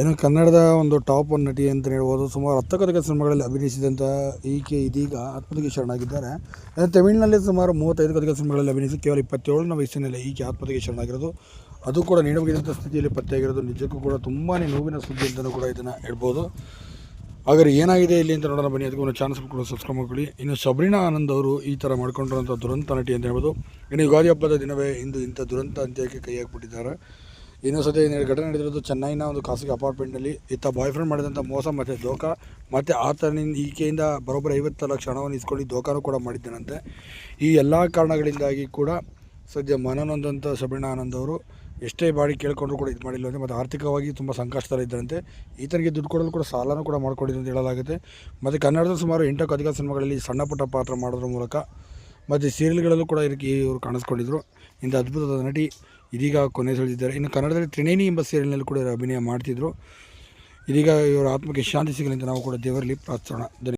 ಏನು ಕನ್ನಡದ ಒಂದು ಟಾಪ್ ಒನ್ ನಟಿ ಅಂತ ಹೇಳ್ಬೋದು, ಸುಮಾರು ಹತ್ತಕ್ಕೂ ಸಿನಿಮಾಗಳಲ್ಲಿ ಅಭಿನಯಿಸಿದಂಥ ಈಕೆ ಇದೀಗ ಆತ್ಮಹತ್ಯೆಗೆ ಶರಣಾಗಿದ್ದಾರೆ. ಅದೇ ತಮಿಳಿನಲ್ಲಿ ಸುಮಾರು ಮೂವತ್ತೈದು ಕದಕ ಸಿನಿಮಾಗಳಲ್ಲಿ ಅಭಿನಯಿಸಿ, ಕೇವಲ ಇಪ್ಪತ್ತೇಳನ ವಯಸ್ಸಿನಲ್ಲಿ ಈಕೆ ಆತ್ಮಹತ್ಯೆಗೆ ಶರಣಾಗಿರೋದು. ಅದು ಕೂಡ ನೀಡಬಹುದಂಥ ಸ್ಥಿತಿಯಲ್ಲಿ ಪತ್ತೆಯಾಗಿರೋದು. ನಿಜಕ್ಕೂ ಕೂಡ ತುಂಬಾ ನೋವಿನ ಸುದ್ದಿ ಅಂತಲೂ ಕೂಡ ಇದನ್ನು ಹೇಳ್ಬೋದು. ಹಾಗಾದ್ರೆ ಏನಾಗಿದೆ ಇಲ್ಲಿ ಅಂತ ನೋಡೋಣ. ಬನ್ನಿ, ಅದಕ್ಕೆ ಒಂದು ಚಾನ್ಸ್ ಕೂಡ ಸಬ್ಸ್ಕ್ರೈಬ್ ಮಾಡ್ಕೊಳ್ಳಿ. ಇನ್ನು ಸಬ್ರಿನಾ ಆನಂದ್ ಅವರು ಈ ಥರ ಮಾಡ್ಕೊಂಡಿರುವಂಥ ದುರಂತ ನಟಿ ಅಂತ ಹೇಳ್ಬೋದು. ಇನ್ನು ಯುಗಾದಿ ಹಬ್ಬದ ದಿನವೇ ಇಂದು ಇಂಥ ದುರಂತ ಅಂತ್ಯಕ್ಕೆ ಕೈ ಹಾಕ್ಬಿಟ್ಟಿದ್ದಾರೆ? ಇನ್ನೂ ಸತಿ ಘಟನೆ ನಡೆದಿರೋದು ಚೆನ್ನೈನ ಒಂದು ಖಾಸಗಿ ಅಪಾರ್ಟ್ಮೆಂಟ್ನಲ್ಲಿ ಇತ್ತ ಬಾಯ್ ಫ್ರೆಂಡ್ ಮಾಡಿದಂಥ ಮೋಸ ಮತ್ತು ದೋಖ. ಮತ್ತು ಆತನಿಂದ ಈಕೆಯಿಂದ ಬರೋಬ್ಬರಿ ಐವತ್ತು ಲಕ್ಷ ಹಣವನ್ನು ಇಸ್ಕೊಂಡು ಕೂಡ ಮಾಡಿದ್ದಾನಂತೆ. ಈ ಎಲ್ಲ ಕಾರಣಗಳಿಂದಾಗಿ ಕೂಡ ಸದ್ಯ ಮನನೊಂದಂಥ ಆನಂದ್ ಅವರು ಎಷ್ಟೇ ಬಾಡಿ ಕೇಳ್ಕೊಂಡ್ರು ಕೂಡ ಇದು ಮಾಡಿಲ್ಲ ಅಂದರೆ ಮತ್ತು ಆರ್ಥಿಕವಾಗಿ ತುಂಬ ಸಂಕಷ್ಟದಲ್ಲಿ ಇದ್ದರಂತೆ. ಈತನಿಗೆ ದುಡ್ಡು ಕೊಡಲು ಕೂಡ ಸಾಲನೂ ಕೂಡ ಮಾಡಿಕೊಂಡಿದ್ದಂತ ಅಂತ ಹೇಳಲಾಗುತ್ತೆ. ಮತ್ತು ಕನ್ನಡದ ಸುಮಾರು ಎಂಟಕ್ಕೂ ಅಧಿಕ ಸಿನಿಮಾಗಳಲ್ಲಿ ಸಣ್ಣ ಪುಟ್ಟ ಪಾತ್ರ ಮಾಡೋದ್ರ ಮೂಲಕ ಮತ್ತು ಸೀರಿಯಲ್ಗಳಲ್ಲೂ ಕೂಡ ಇದಕ್ಕೆ ಇವರು ಕಾಣಿಸ್ಕೊಂಡಿದ್ರು. ಇಂಥ ಅದ್ಭುತವಾದ ನಟಿ ಇದೀಗ ಕೊನೆ ಸೆಳೆದಿದ್ದಾರೆ. ಇನ್ನು ಕನ್ನಡದಲ್ಲಿ ತ್ರಿನೇನಿ ಎಂಬ ಸೀರಿಯಲ್ನಲ್ಲಿ ಕೂಡ ಅಭಿನಯ ಮಾಡ್ತಿದ್ರು. ಇದೀಗ ಇವರ ಆತ್ಮಕ್ಕೆ ಶಾಂತಿ ಸಿಗಲಿ ಅಂತ ನಾವು ಕೂಡ ದೇವರಲ್ಲಿ ಪ್ರಾರ್ಥಿಸೋಣ.